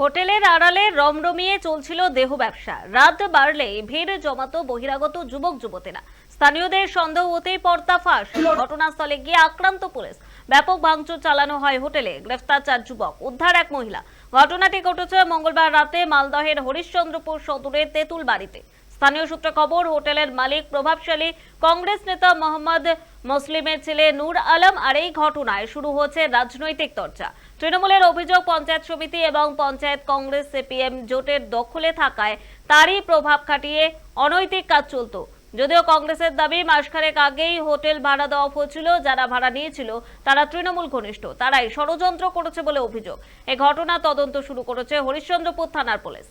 হোটেলের আড়ালে রমরমিয়ে চলছিল দেহ ব্যবসা। রাত বাড়লে ভিড় জমাত বহিরাগত যুবক, যুবতীরা। স্থানীয়দের সন্দেহ হতেই পর্দা ফাঁস ঘটনাস্থলে গিয়ে আক্রান্ত পুলিশ। ব্যাপক ভাঙচুর চালানো হয় হোটেলে। গ্রেফতার চার যুবক, উদ্ধার এক মহিলা। ঘটনাটি ঘটেছে মঙ্গলবার রাতে মালদহের হরিশ্চন্দ্রপুর সদরের তেঁতুল বাড়িতে স্থানীয় সূত্রে খবর, হোটেলের মালিক প্রভাবশালী কংগ্রেস নেতা মোহাম্মদ মুসলিমের ছেলে নূর আলম আর এই ঘটনায় শুরু হয়েছে রাজনৈতিক চর্চা। তৃণমূলের অভিযোগ, পঞ্চায়েত সমিতি এবং পঞ্চায়েত কংগ্রেস সিপিএম জোটের দখলে থাকায় তারই প্রভাব খাটিয়ে অনৈতিক কাজ চলত। যদিও কংগ্রেসের দাবি, মাসখানেক আগেই হোটেল ভাড়া দেওয়া হয়েছিল, যারা ভাড়া নিয়েছিল তারা তৃণমূল ঘনিষ্ঠ, তারাই ষড়যন্ত্র করেছে বলে অভিযোগ। এই ঘটনা তদন্ত শুরু করেছে হরিশ্চন্দ্রপুর থানার পুলিশ।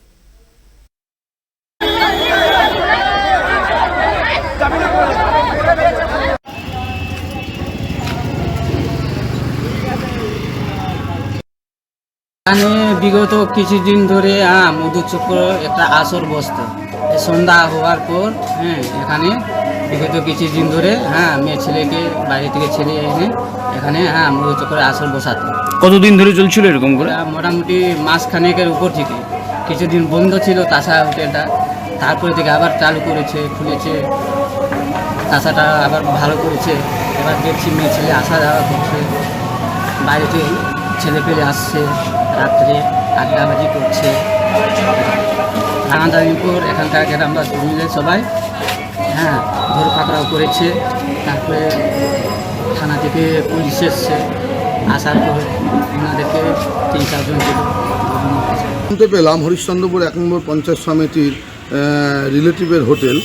এখানে বিগত কিছুদিন ধরে হ্যাঁ মধুচক্র একটা আসর বসতো। সন্ধ্যা হওয়ার পর হ্যাঁ এখানে বিগত কিছুদিন ধরে হ্যাঁ মেয়ে ছেলেকে বাইরে থেকে ছেলে এনে এখানে হ্যাঁ মধুচক্রের আসর বসাতো। কতদিন ধরে চলছিল এরকম করে? মোটামুটি মাস খানেকের উপর থেকে। কিছুদিন বন্ধ ছিল তাসা হোটেলটা। তারপরে থেকে আবার চালু করেছে খুলেছে। তাসাটা আবার ভালো করেছে। এবার দেখছি মেয়ে ছেলে আসা যাওয়া করছে। বাইরে থেকে ছেলে পেলে আসছে, রাত্রে আড্ডাবাজি করছে। টানাটানির পর এখানকার গ্রামবাসী মিলে সবাই? হ্যাঁ ধরে পাকড়াও করেছে। তারপরে থানা থেকে পুলিশ এসছে। আসার পর ওনাদেরকে তিন চারজন শুনতে পেলাম হরিশ্চন্দ্রপুর এক নম্বর পঞ্চায়েত সমিতির রিলেটিভের হোটেল।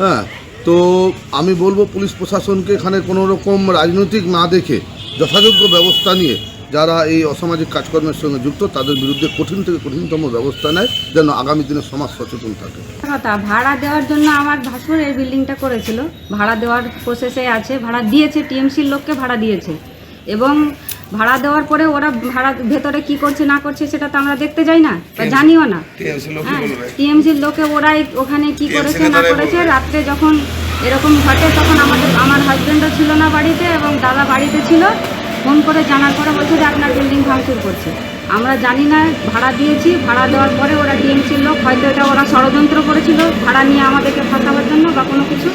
হ্যাঁ তো আমি বলব পুলিশ প্রশাসনকে এখানে কোনো রকম রাজনৈতিক না দেখে যথাযোগ্য ব্যবস্থা নিয়ে যারা এই অসামাজিক কাজকর্মের সঙ্গে যুক্ত তাদের বিরুদ্ধে কঠিন থেকে কঠিনতম ব্যবস্থা নেয় যেন আগামী দিনে সমাজ সচেতন থাকে। কথা ভাড়া দেওয়ার জন্য আমার ভাসুর এই বিল্ডিংটা করেছিল। ভাড়া দেওয়ার প্রসেসে আছে ভাড়া দিয়েছে টিএমসির লোককে ভাড়া দিয়েছে। এবং ভাড়া দেওয়ার পরে ওরা ভাড়া ভেতরে কি করছে না করছে সেটা তো আমরা দেখতে যাই না বা জানিও না। হ্যাঁ টিএমসির লোকে ওরাই ওখানে কি করেছে না করেছে রাত্রে যখন এরকম ঘটে তখন আমাদের আমার হাজব্যান্ডও ছিল না বাড়িতে এবং দাদা বাড়িতে ছিল। ফোন করে জানার পরে বলছে যে আপনার বিল্ডিং ভাঙচুর করছে। আমরা জানি না, ভাড়া দিয়েছি, ভাড়া দেওয়ার পরে ওরা টিএমসির লোক, হয়তো এটা ওরা ষড়যন্ত্র করেছিল, ভাড়া নিয়ে আমাদেরকে ফাঁসাবার জন্য বা কোনো কিছু।